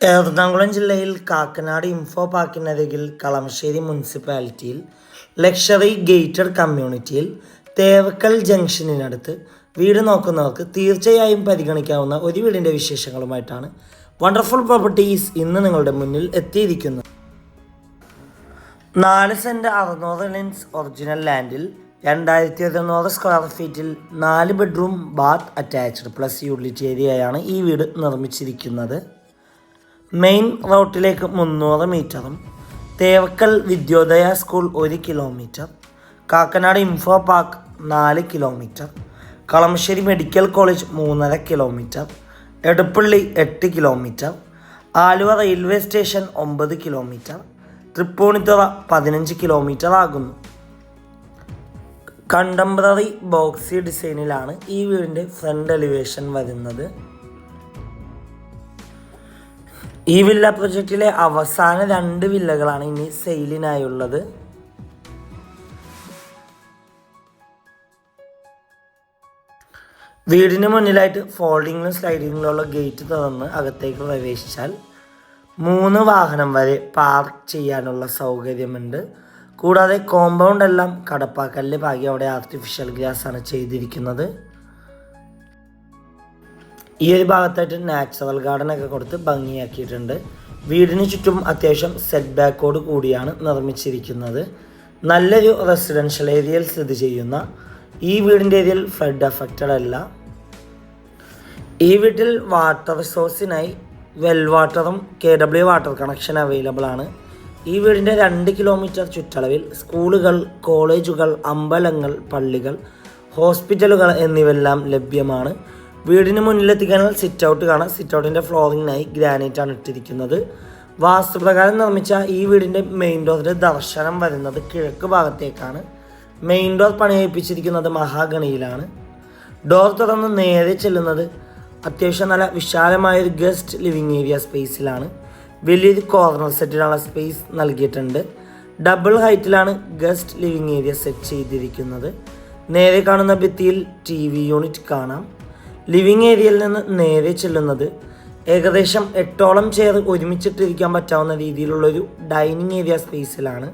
എറണാകുളം ജില്ലയിൽ കാക്കനാട് ഇൻഫോ പാർക്കിനരികിൽ കളമശ്ശേരി മുനിസിപ്പാലിറ്റിയിൽ luxury gated കമ്മ്യൂണിറ്റിയിൽ തേവക്കൽ ജംഗ്ഷനിനടുത്ത് വീട് നോക്കുന്നവർക്ക് തീർച്ചയായും പരിഗണിക്കാവുന്ന ഒരു വീടിന്റെ വിശേഷങ്ങളുമായിട്ടാണ് വണ്ടർഫുൾ പ്രോപ്പർട്ടീസ് ഇന്ന് നിങ്ങളുടെ മുന്നിൽ എത്തിയിരിക്കുന്നത്. നാല് സെന്റ് അറുന്നൂറ് ലിൻസ് ഒറിജിനൽ ലാൻഡിൽ രണ്ടായിരത്തി ഒരുന്നൂറ് സ്ക്വയർ ഫീറ്റിൽ നാല് bedroom bath attached plus utility ഏരിയയാണ് ഈ വീട് നിർമ്മിച്ചിരിക്കുന്നത്. മെയിൻ റോട്ടിലേക്ക് മുന്നൂറ് മീറ്ററും തേവക്കൽ വിദ്യോദയ സ്കൂൾ ഒരു കിലോമീറ്റർ കാക്കനാട് ഇൻഫോ പാർക്ക് നാല് കിലോമീറ്റർ കളമശ്ശേരി മെഡിക്കൽ കോളേജ് മൂന്നര കിലോമീറ്റർ എടപ്പള്ളി എട്ട് കിലോമീറ്റർ ആലുവ റെയിൽവേ സ്റ്റേഷൻ ഒമ്പത് കിലോമീറ്റർ തൃപ്പൂണിത്തുറ പതിനഞ്ച് കിലോമീറ്റർ ആകുന്നു. കണ്ടംപററി ബോക്സി ഡിസൈനിലാണ് ഈ വീടിന്റെ ഫ്രണ്ട് എലിവേഷൻ വരുന്നത്. ഈ വില്ല പ്രൊജക്റ്റിലെ അവസാന രണ്ട് വില്ലകളാണ് ഇനി സെയിലിനായുള്ളത്. വീടിന് മുന്നിലായിട്ട് ഫോൾഡിങ്ങിലും സ്ലൈഡിങ്ങിലുള്ള ഗേറ്റ് തുറന്ന് അകത്തേക്ക് പ്രവേശിച്ചാൽ മൂന്ന് വാഹനം വരെ പാർക്ക് ചെയ്യാനുള്ള സൗകര്യമുണ്ട്. കൂടാതെ കോമ്പൗണ്ട് എല്ലാം കടപ്പാക്കല്ല് പാകി അവിടെ ആർട്ടിഫിഷ്യൽ ഗ്രാസ് ആണ് ചെയ്തിരിക്കുന്നത്. ഈ ഒരു ഭാഗത്തായിട്ട് നാച്ചുറൽ ഗാർഡൻ ഒക്കെ കൊടുത്ത് ഭംഗിയാക്കിയിട്ടുണ്ട്. വീടിന് ചുറ്റും അത്യാവശ്യം സെറ്റ് ബാക്കോട് കൂടിയാണ് നിർമ്മിച്ചിരിക്കുന്നത്. നല്ലൊരു റെസിഡൻഷ്യൽ ഏരിയയിൽ സ്ഥിതി ചെയ്യുന്ന ഈ വീടിന്റെ ഏരിയയിൽ ഫ്ലഡ് അഫക്റ്റഡ് അല്ല. ഈ വീട്ടിൽ വാട്ടർ റിസോഴ്സിനായി വെൽ വാട്ടറും K W water connection available ആണ്. ഈ വീടിന്റെ രണ്ട് കിലോമീറ്റർ ചുറ്റളവിൽ സ്കൂളുകൾ കോളേജുകൾ അമ്പലങ്ങൾ പള്ളികൾ ഹോസ്പിറ്റലുകൾ എന്നിവയെല്ലാം ലഭ്യമാണ്. വീടിന് മുന്നിലെത്തിക്കാനുള്ള സിറ്റ് ഔട്ട് കാണാം. സിറ്റ് ഔട്ടിന്റെ ഫ്ലോറിങ്ങിനായി ഗ്രാനൈറ്റ് ആണ് ഇട്ടിരിക്കുന്നത്. വാസ്തുപ്രകാരം നിർമ്മിച്ച ഈ വീടിന്റെ മെയിൻ ഡോറിന്റെ ദർശനം വരുന്നത് കിഴക്ക് ഭാഗത്തേക്കാണ്. മെയിൻ ഡോർ പണിയിപ്പിച്ചിരിക്കുന്നത് മഹാഗണിയിലാണ്. ഡോർ തുറന്ന് നേരെ ചെല്ലുന്നത് അത്യാവശ്യം നല്ല വിശാലമായ ഒരു ഗസ്റ്റ് ലിവിങ് ഏരിയ സ്പേസിലാണ് വലിയൊരു കോർണർ സെറ്റിനുള്ള സ്പേസ് നൽകിയിട്ടുണ്ട്. ഡബിൾ ഹൈറ്റിലാണ് ഗസ്റ്റ് ലിവിങ് ഏരിയ സെറ്റ് ചെയ്തിരിക്കുന്നത്. നേരെ കാണുന്ന ഭിത്തിയിൽ ടി വി യൂണിറ്റ് കാണാം. ലിവിങ് ഏരിയയിൽ നിന്ന് നേരെ ചെല്ലുന്നത് ഏകദേശം എട്ടോളം ചെയർ ഒരുമിച്ചിട്ടിരിക്കാൻ പറ്റാവുന്ന രീതിയിലുള്ള ഒരു ഡൈനിങ് ഏരിയ സ്പേസിലാണ്.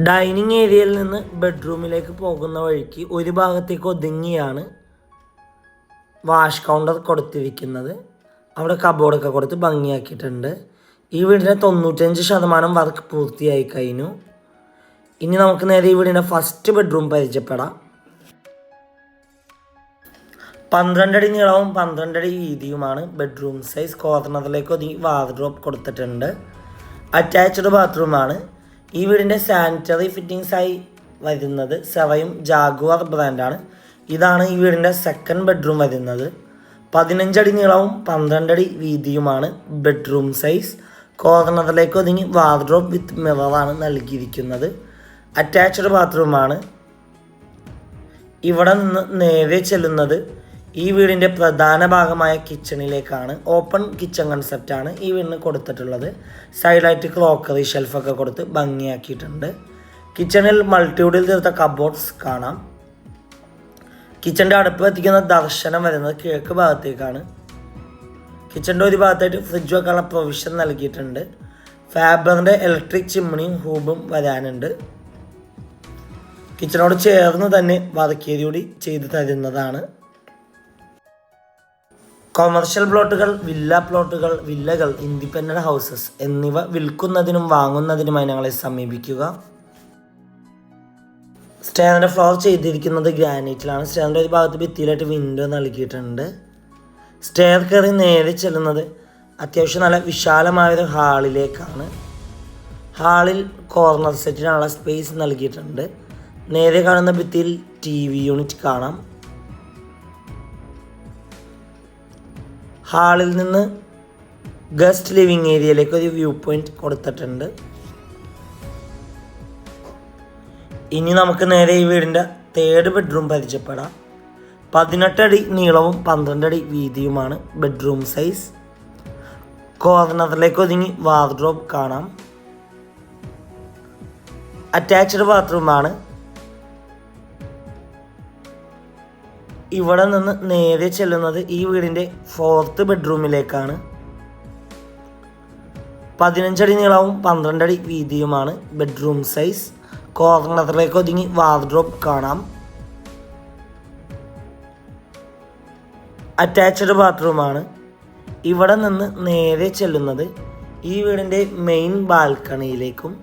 ഡൈനിങ് ഏരിയയിൽ നിന്ന് ബെഡ്റൂമിലേക്ക് പോകുന്ന വഴിക്ക് ഒരു ഭാഗത്തേക്ക് ഒതുങ്ങിയാണ് വാഷ് കൗണ്ടർ കൊടുത്തിരിക്കുന്നത്. അവിടെ കബോർഡൊക്കെ കൊടുത്ത് ഭംഗിയാക്കിയിട്ടുണ്ട്. ഈ വീടിന്റെ തൊണ്ണൂറ്റഞ്ച് ശതമാനം വർക്ക് പൂർത്തിയായി കഴിഞ്ഞു. ഇനി നമുക്ക് നേരെ ഈ വീടിന്റെ ഫസ്റ്റ് ബെഡ്റൂം പരിചയപ്പെടാം. പന്ത്രണ്ടടി നീളവും പന്ത്രണ്ടടി വീതിയുമാണ് ബെഡ്റൂം സൈസ് കോർണറിലേക്ക് ഒതുങ്ങി വാർഡ്രോപ്പ് കൊടുത്തിട്ടുണ്ട്. അറ്റാച്ച്ഡ് ബാത്റൂമാണ് ഈ വീടിന്റെ സാനിറ്ററി ഫിറ്റിങ്സായി വരുന്നത് സെവയും ജാഗുവാർ ബ്രാൻഡാണ് ഇതാണ് ഈ വീടിന്റെ സെക്കൻഡ് ബെഡ്റൂം വരുന്നത്. പതിനഞ്ചടി നീളവും പന്ത്രണ്ടടി വീതിയുമാണ് ബെഡ്റൂം സൈസ് കോർണറിലേക്ക് ഒതുങ്ങി വാർഡ്രോപ്പ് വിത്ത് മിററാണ് നൽകിയിരിക്കുന്നത്. അറ്റാച്ച്ഡ് ബാത്റൂമാണ് ഇവിടെ നിന്ന് നേരെ ചെല്ലുന്നത് ഈ വീടിന്റെ പ്രധാന ഭാഗമായ കിച്ചണിലേക്കാണ് ഓപ്പൺ കിച്ചൺ കൺസെപ്റ്റാണ് ഈ വീടിന് കൊടുത്തിട്ടുള്ളത്. സൈഡായിട്ട് ക്രോക്കറി ഷെൽഫൊക്കെ കൊടുത്ത് ഭംഗിയാക്കിയിട്ടുണ്ട്. കിച്ചണിൽ മൾട്ടിവുഡിൽ തീർത്ത കബോർഡ്സ് കാണാം. കിച്ചന്റെ അടുപ്പ് എത്തിക്കുന്ന ദർശനം വരുന്നത് കിഴക്ക് ഭാഗത്തേക്കാണ്. കിച്ചന്റെ ഒരു ഭാഗത്തായിട്ട് ഫ്രിഡ്ജ് വെക്കാനുള്ള പ്രൊവിഷൻ നൽകിയിട്ടുണ്ട്. ഫാബറിന്റെ ഇലക്ട്രിക് ചിമ്മിണിയും ഹൂബും വരാനുണ്ട്. കിച്ചണോട് ചേർന്ന് തന്നെ വറക്കേരി കൂടി ചെയ്തു തരുന്നതാണ്. കൊമേഴ്ഷ്യൽ പ്ലോട്ടുകൾ വില്ല പ്ലോട്ടുകൾ വില്ലകൾ ഇൻഡിപെൻഡന്റ് ഹൗസസ് എന്നിവ വിൽക്കുന്നതിനും വാങ്ങുന്നതിനുമായി ഞങ്ങളെ സമീപിക്കുക. സ്റ്റാൻഡേർഡ് ഫ്ലോർ ചെയ്തിരിക്കുന്നത് ഗ്രാനൈറ്റിലാണ് സ്റ്റാൻഡേർഡ് ഒരു ഭാഗത്ത് ഭിത്തിയിലായിട്ട് വിൻഡോ നൽകിയിട്ടുണ്ട്. സ്റ്റെയർ കയറി നേരെ ചെല്ലുന്നത് അത്യാവശ്യം നല്ല വിശാലമായൊരു ഹാളിലേക്കാണ് ഹാളിൽ കോർണർ സെറ്റിനുള്ള സ്പേസ് നൽകിയിട്ടുണ്ട്. നേരെ കാണുന്ന ഭിത്തിയിൽ ടി വി യൂണിറ്റ് കാണാം. ഹാളിൽ നിന്ന് ഗസ്റ്റ് ലിവിംഗ് ഏരിയയിലേക്ക് ഒരു വ്യൂ പോയിന്റ് കൊടുത്തിട്ടുണ്ട്. ഇനി നമുക്ക് നേരെ ഈ വീടിന്റെ തേർഡ് ബെഡ്റൂം പരിചയപ്പെടാം. പതിനെട്ടടി നീളവും പന്ത്രണ്ടടി വീതിയുമാണ് ബെഡ്റൂം സൈസ് കോർണറിലേക്ക് ഒതുങ്ങി വാർഡ്രോബ് കാണാം. അറ്റാച്ച്ഡ് ബാത്റൂമാണ് ഇവിടെ നിന്ന് നേരെ ചെല്ലുന്നത് ഈ വീടിന്റെ ഫോർത്ത് ബെഡ്റൂമിലേക്കാണ് പതിനഞ്ചടി നീളവും പന്ത്രണ്ടടി വീതിയുമാണ് ബെഡ്റൂം സൈസ് കോർണറിലേക്ക് ഒതുങ്ങി വാർഡ്രോബ് കാണാം. അറ്റാച്ച്ഡ് ബാത്റൂമാണ് ഇവിടെ നിന്ന് നേരെ ചെല്ലുന്നത് ഈ വീടിന്റെ മെയിൻ ബാൽക്കണിയിലേക്കും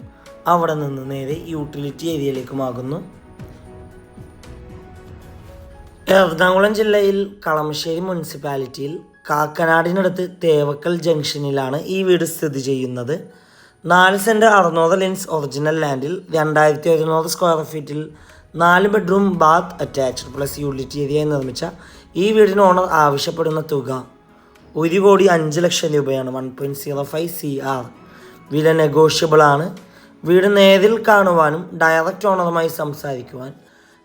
അവിടെ നിന്ന് നേരെ യൂട്ടിലിറ്റി ഏരിയയിലേക്കുമാകുന്നു എറണാകുളം ജില്ലയിൽ കളമശ്ശേരി മുനിസിപ്പാലിറ്റിയിൽ കാക്കനാടിനടുത്ത് തേവക്കൽ ജംഗ്ഷനിലാണ് ഈ വീട് സ്ഥിതി ചെയ്യുന്നത്. നാല് സെന്റ് അറുന്നൂറ് ലെൻസ് ഒറിജിനൽ ലാൻഡിൽ രണ്ടായിരത്തി ഒരുന്നൂറ് സ്ക്വയർ ഫീറ്റിൽ നാല് bedroom bath attached plus utility ഏരിയയായി നിർമ്മിച്ച ഈ വീടിന് ഓണർ ആവശ്യപ്പെടുന്ന തുക ഒരു കോടി അഞ്ച് ലക്ഷം രൂപയാണ്. One point zero five C R വില നെഗോഷ്യബിളാണ്. വീട് നേരിൽ കാണുവാനും ഡയറക്റ്റ് ഓണറുമായി സംസാരിക്കുവാൻ